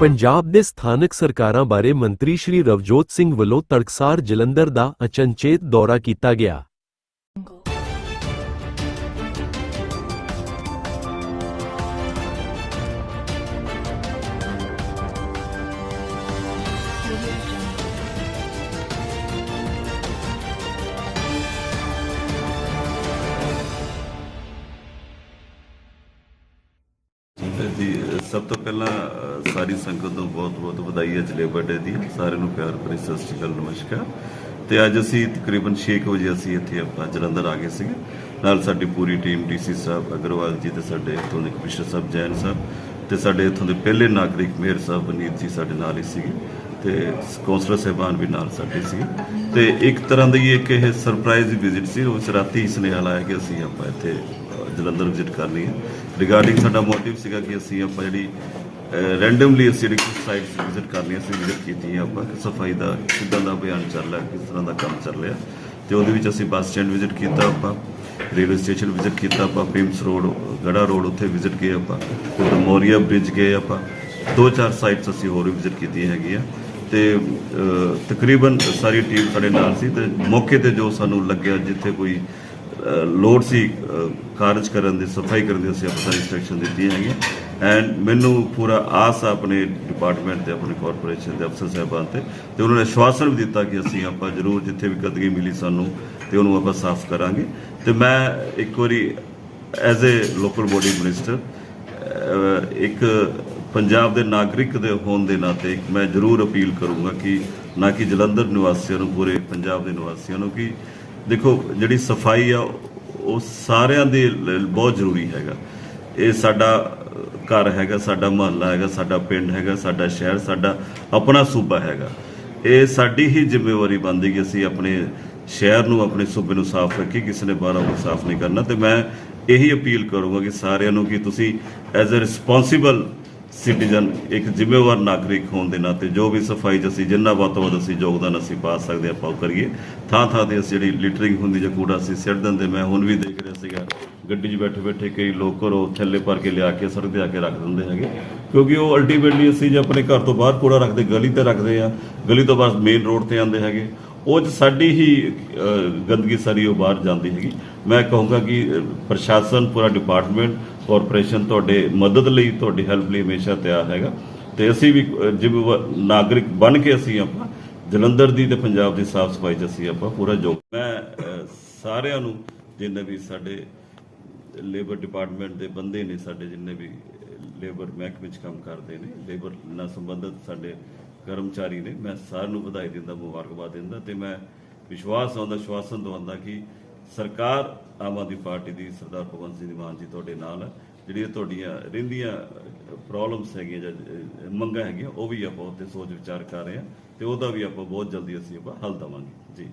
ਪੰਜਾਬ ਦੇ ਸਥਾਨਕ ਸਰਕਾਰਾਂ ਬਾਰੇ ਮੰਤਰੀ ਸ਼੍ਰੀ ਰਵਜੋਤ ਸਿੰਘ ਵੱਲੋਂ ਤੜਕਸਾਰ ਜਲੰਧਰ ਦਾ ਅਚਨਚੇਤ ਦੌਰਾ ਕੀਤਾ ਗਿਆ। ਜੀ ਸਭ ਤੋਂ ਪਹਿਲਾਂ ਸਾਰੀ ਸੰਗਤ ਨੂੰ ਬਹੁਤ-ਬਹੁਤ ਵਧਾਈ ਹੈ ਲੇਬਰ ਡੇ ਦੀ। ਸਾਰਿਆਂ ਨੂੰ ਪਿਆਰ ਭਰੀ ਸਤਿ ਸ਼੍ਰੀ ਅਕਾਲ, ਨਮਸਕਾਰ। ਤੇ ਅੱਜ ਅਸੀਂ ਤਕਰੀਬਨ 6 ਕੁ ਵਜੇ ਅਸੀਂ ਇੱਥੇ ਆਪਾਂ ਜਲੰਧਰ ਆ ਗਏ ਸੀਗੇ। ਨਾਲ ਸਾਡੀ ਪੂਰੀ ਟੀਮ ਡੀਸੀ ਸਾਹਿਬ, ਅਗਰਵਾਲ ਜੀ ਤੇ ਸਾਡੇ ਇੱਥੋਂ ਦੇ ਕਮਿਸ਼ਨਰ ਸਾਹਿਬ, ਜੈਨ ਸਾਹਿਬ ਤੇ ਸਾਡੇ ਇੱਥੋਂ ਦੇ ਪਹਿਲੇ ਨਾਗਰਿਕ ਮੇਅਰ ਸਾਹਿਬ ਬਨੀਤ ਜੀ ਸਾਡੇ ਨਾਲ ਹੀ ਸੀਗੇ। ਤੇ ਕੌਂਸਲਰ ਸਾਹਿਬਾਨ ਵੀ ਨਾਲ ਸਾਡੇ ਸੀ। ਤੇ ਇੱਕ ਤਰ੍ਹਾਂ ਦੀ ਇੱਕ ਇਹ ਸਰਪ੍ਰਾਈਜ਼ ਵਿਜ਼ਿਟ ਸੀ ਉਸ ਰਾਤੀ ਹੀ ਸੁਨੇਹਾ ਲਾਇਆ ਕਿ ਅਸੀਂ ਆਪਾਂ ਇੱਥੇ ਜਲੰਧਰ ਵਿਜ਼ਿਟ ਕਰਨੀ ਹੈ। ਰਿਗਾਰਡਿੰਗ ਸਾਡਾ ਮੋਟਿਵ ਸੀਗਾ ਕਿ ਅਸੀਂ ਆਪਾਂ ਜਿਹੜੀ ਰੈਂਡਮਲੀ ਅਸੀਂ ਜਿਹੜੀ ਸਾਈਟਸ ਵਿਜ਼ਿਟ ਕਰਨੀ ਅਸੀਂ ਵਿਜ਼ਿਟ ਕੀਤੀ ਹੈ ਆਪਾਂ, ਕਿ ਸਫ਼ਾਈ ਦਾ ਕਿੱਦਾਂ ਦਾ ਅਭਿਆਨ ਚੱਲ ਰਿਹਾ, ਕਿਸ ਤਰ੍ਹਾਂ ਦਾ ਕੰਮ ਚੱਲ ਰਿਹਾ। ਤੇ ਉਹਦੇ ਵਿੱਚ ਅਸੀਂ ਬੱਸ ਸਟੈਂਡ ਵਿਜ਼ਿਟ ਕੀਤਾ ਆਪਾਂ, ਰੇਲਵੇ ਸਟੇਸ਼ਨ ਵਿਜ਼ਿਟ ਕੀਤਾ ਆਪਾਂ ਪਿੰਮਸ ਰੋਡ, ਗੜਾ ਰੋਡ ਉੱਥੇ ਵਿਜ਼ਿਟ ਗਏ ਆਪਾਂ, ਫਿਰ ਮੋਰੀਆ ਬ੍ਰਿਜ ਗਏ ਆਪਾਂ। ਦੋ ਚਾਰ ਸਾਈਟਸ ਅਸੀਂ ਹੋਰ ਵੀ ਵਿਜ਼ਿਟ ਕੀਤੀਆਂ ਹੈਗੀਆਂ। ਤੇ ਤਕਰੀਬਨ ਸਾਰੀ ਟੀਮ ਸਾਡੇ ਨਾਲ ਸੀ ਤੇ ਮੌਕੇ ਤੇ ਜੋ ਸਾਨੂੰ ਲੱਗਿਆ ਜਿੱਥੇ ਕੋਈ ਅ, ਲੋੜ ਸੀ ਕਾਰਜ ਕਰਨ ਦੀ ਸਫ਼ਾਈ ਕਰਨ ਦੀ ਅਸੀਂ ਆਪਣੀ ਇੰਸਟਰਕਸ਼ਨ ਦਿੱਤੀਆਂ ਹੈਗੀਆਂ। ਐਂਡ ਮੈਨੂੰ ਪੂਰਾ ਆਸ ਆ ਆਪਣੇ ਡਿਪਾਰਟਮੈਂਟ ਤੇ ਆਪਣੇ ਕਾਰਪੋਰੇਸ਼ਨ ਦੇ ਅਫਸਰ ਸਾਹਿਬਾਨ ਤੇ ਤੇ ਉਹਨਾਂ ਨੇ ਆਸ਼ਵਾਸਨ ਵੀ ਦਿੱਤਾ ਕਿ ਅਸੀਂ ਆਪਾਂ ਜ਼ਰੂਰ ਜਿੱਥੇ ਵੀ ਗੰਦਗੀ ਮਿਲੀ ਸਾਨੂੰ ਤੇ ਉਹਨੂੰ ਆਪਾਂ ਸਾਫ਼ ਕਰਾਂਗੇ। ਤੇ ਮੈਂ ਇੱਕ ਵਾਰੀ as a local body minister ਇੱਕ ਪੰਜਾਬ ਦੇ ਨਾਗਰਿਕ ਦੇ ਹੋਣ ਦੇ ਨਾਤੇ ਮੈਂ ਜ਼ਰੂਰ ਅਪੀਲ ਕਰੂੰਗਾ ਕਿ ਨਾ ਕਿ ਜਲੰਧਰ ਨਿਵਾਸੀਆਂ ਨੂੰ, ਪੂਰੇ ਪੰਜਾਬ ਦੇ ਨਿਵਾਸੀਆਂ ਨੂੰ ਕਿ ਦੇਖੋ ਜਿਹੜੀ ਸਫ਼ਾਈ ਆ, ਉਹ ਸਾਰਿਆਂ ਦੇ ਲਈ ਬਹੁਤ ਜ਼ਰੂਰੀ ਹੈਗਾ। ਇਹ ਸਾਡਾ ਘਰ ਹੈਗਾ, ਸਾਡਾ ਮੁਹੱਲਾ ਹੈਗਾ, ਸਾਡਾ ਪਿੰਡ ਹੈਗਾ, ਸਾਡਾ ਸ਼ਹਿਰ, ਸਾਡਾ ਆਪਣਾ ਸੂਬਾ ਹੈਗਾ। ਇਹ ਸਾਡੀ ਹੀ ਜ਼ਿੰਮੇਵਾਰੀ ਬਣਦੀ ਕਿ ਅਸੀਂ ਆਪਣੇ ਸ਼ਹਿਰ ਨੂੰ, ਆਪਣੇ ਸੂਬੇ ਨੂੰ ਸਾਫ਼ ਰੱਖੀ ਕਿਸੇ ਨੇ ਬਾਹਰੋਂ ਸਾਫ਼ ਨਹੀਂ ਕਰਨਾ। ਤੇ ਮੈਂ ਇਹੀ ਅਪੀਲ ਕਰੂੰਗਾ ਕਿ ਸਾਰਿਆਂ ਨੂੰ ਕਿ ਤੁਸੀਂ ਐਜ਼ ਅ ਰਿਸਪੌਂਸਿਬਲ ਸਿਟੀਜ਼ਨ, ਇੱਕ ਜ਼ਿੰਮੇਵਾਰ ਨਾਗਰਿਕ ਹੋਣ ਦੇ ਨਾਤੇ ਜੋ ਵੀ ਸਫ਼ਾਈ 'ਚ ਅਸੀਂ, ਜਿੰਨਾ ਵੱਧ ਤੋਂ ਵੱਧ ਅਸੀਂ ਯੋਗਦਾਨ ਅਸੀਂ ਪਾ ਸਕਦੇ ਆਪਾਂ ਉਹ ਕਰੀਏ। ਥਾਂ ਥਾਂ ਤੇ ਅਸੀਂ ਜਿਹੜੀ ਲਿਟਰਿੰਗ ਹੁੰਦੀ ਜਾਂ ਕੂੜਾ ਅਸੀਂ ਸਿੱਟ ਦਿੰਦੇ ਮੈਂ ਹੁਣ ਵੀ ਦੇਖ ਰਿਹਾ ਸੀਗਾ, ਗੱਡੀ 'ਚ ਬੈਠੇ ਬੈਠੇ ਕਈ ਲੋਕ ਘਰੋਂ ਥੱਲੇ ਭਰ ਕੇ ਲਿਆ ਕੇ, ਸੜਕ ਤੇ ਆ ਕੇ ਰੱਖ ਦਿੰਦੇ ਹੈਗੇ। ਕਿਉਂਕਿ ਉਹ ਅਲਟੀਮੇਟਲੀ ਅਸੀਂ ਜੇ ਆਪਣੇ ਘਰ ਤੋਂ ਬਾਹਰ ਕੂੜਾ ਰੱਖਦੇ, ਗਲੀ ਤੇ ਰੱਖਦੇ ਆ ਗਲੀ ਤੋਂ ਬਾਅਦ ਮੇਨ ਰੋਡ ਤੇ ਆਉਂਦੇ ਹੈਗੇ। ਉਹ 'ਚ ਸਾਡੀ ਹੀ ਗੰਦਗੀ ਸਾਰੀ ਉਹ ਬਾਹਰ ਜਾਂਦੀ ਹੈਗੀ। ਮੈਂ ਕਹੂੰਗਾ ਕਿ ਪ੍ਰਸ਼ਾਸਨ, ਪੂਰਾ ਡਿਪਾਰਟਮੈਂਟ ਕਾਰਪੋਰੇਸ਼ਨ ਤੁਹਾਡੇ ਮਦਦ ਲਈ, ਤੁਹਾਡੀ ਹੈਲਪ ਲਈ ਹਮੇਸ਼ਾ ਤਿਆਰ ਹੈਗਾ। ਤੇ ਅਸੀਂ ਵੀ ਜਿਵੇਂ ਨਾਗਰਿਕ ਬਣ ਕੇ ਅਸੀਂ ਆਪਾਂ, ਜਲੰਧਰ ਦੀ ਤੇ ਪੰਜਾਬ ਦੀ ਸਾਫ਼ ਸਫ਼ਾਈ 'ਚ ਅਸੀਂ ਆਪਾਂ ਪੂਰਾ ਯੋਗ ਮੈਂ ਸਾਰਿਆਂ ਨੂੰ ਜਿੰਨੇ ਵੀ ਸਾਡੇ ਲੇਬਰ ਡਿਪਾਰਟਮੈਂਟ ਦੇ ਬੰਦੇ ਨੇ, ਸਾਡੇ ਜਿੰਨੇ ਵੀ ਲੇਬਰ ਮਹਿਕਮੇ 'ਚ ਕੰਮ ਕਰਦੇ ਨੇ ਲੇਬਰ ਨਾਲ ਸੰਬੰਧਿਤ ਸਾਡੇ ਕਰਮਚਾਰੀ ਨੇ, ਮੈਂ ਸਾਰਿਆਂ ਨੂੰ ਵਧਾਈ ਦਿੰਦਾ, ਮੁਬਾਰਕਬਾਦ ਦਿੰਦਾ ਤੇ ਮੈਂ ਵਿਸ਼ਵਾਸ ਆਉਂਦਾ ਸ਼ਵਾਸਨ ਦਵਾਉਂਦਾ ਕਿ ਸਰਕਾਰ ਆਮ ਆਦਮੀ ਪਾਰਟੀ ਦੀ ਸਰਦਾਰ ਭਗਵੰਤ ਸਿੰਘ ਮਾਨ ਜੀ ਤੁਹਾਡੇ ਨਾਲ ਹੈ ਜਿਹੜੀਆਂ ਤੁਹਾਡੀਆਂ ਰਹਿੰਦੀਆਂ ਪ੍ਰੋਬਲਮਸ ਹੈਗੀਆਂ ਜਾਂ ਮੰਗਾਂ ਹੈਗੀਆਂ, ਉਹ ਵੀ ਆਪਾਂ ਉੱਤੇ ਸੋਚ ਵਿਚਾਰ ਕਰ ਰਹੇ ਹਾਂ ਤੇ ਉਹਦਾ ਵੀ ਆਪਾਂ ਬਹੁਤ ਜਲਦੀ ਅਸੀਂ ਆਪਾਂ ਹੱਲ ਦਵਾਂਗੇ। ਜੀ।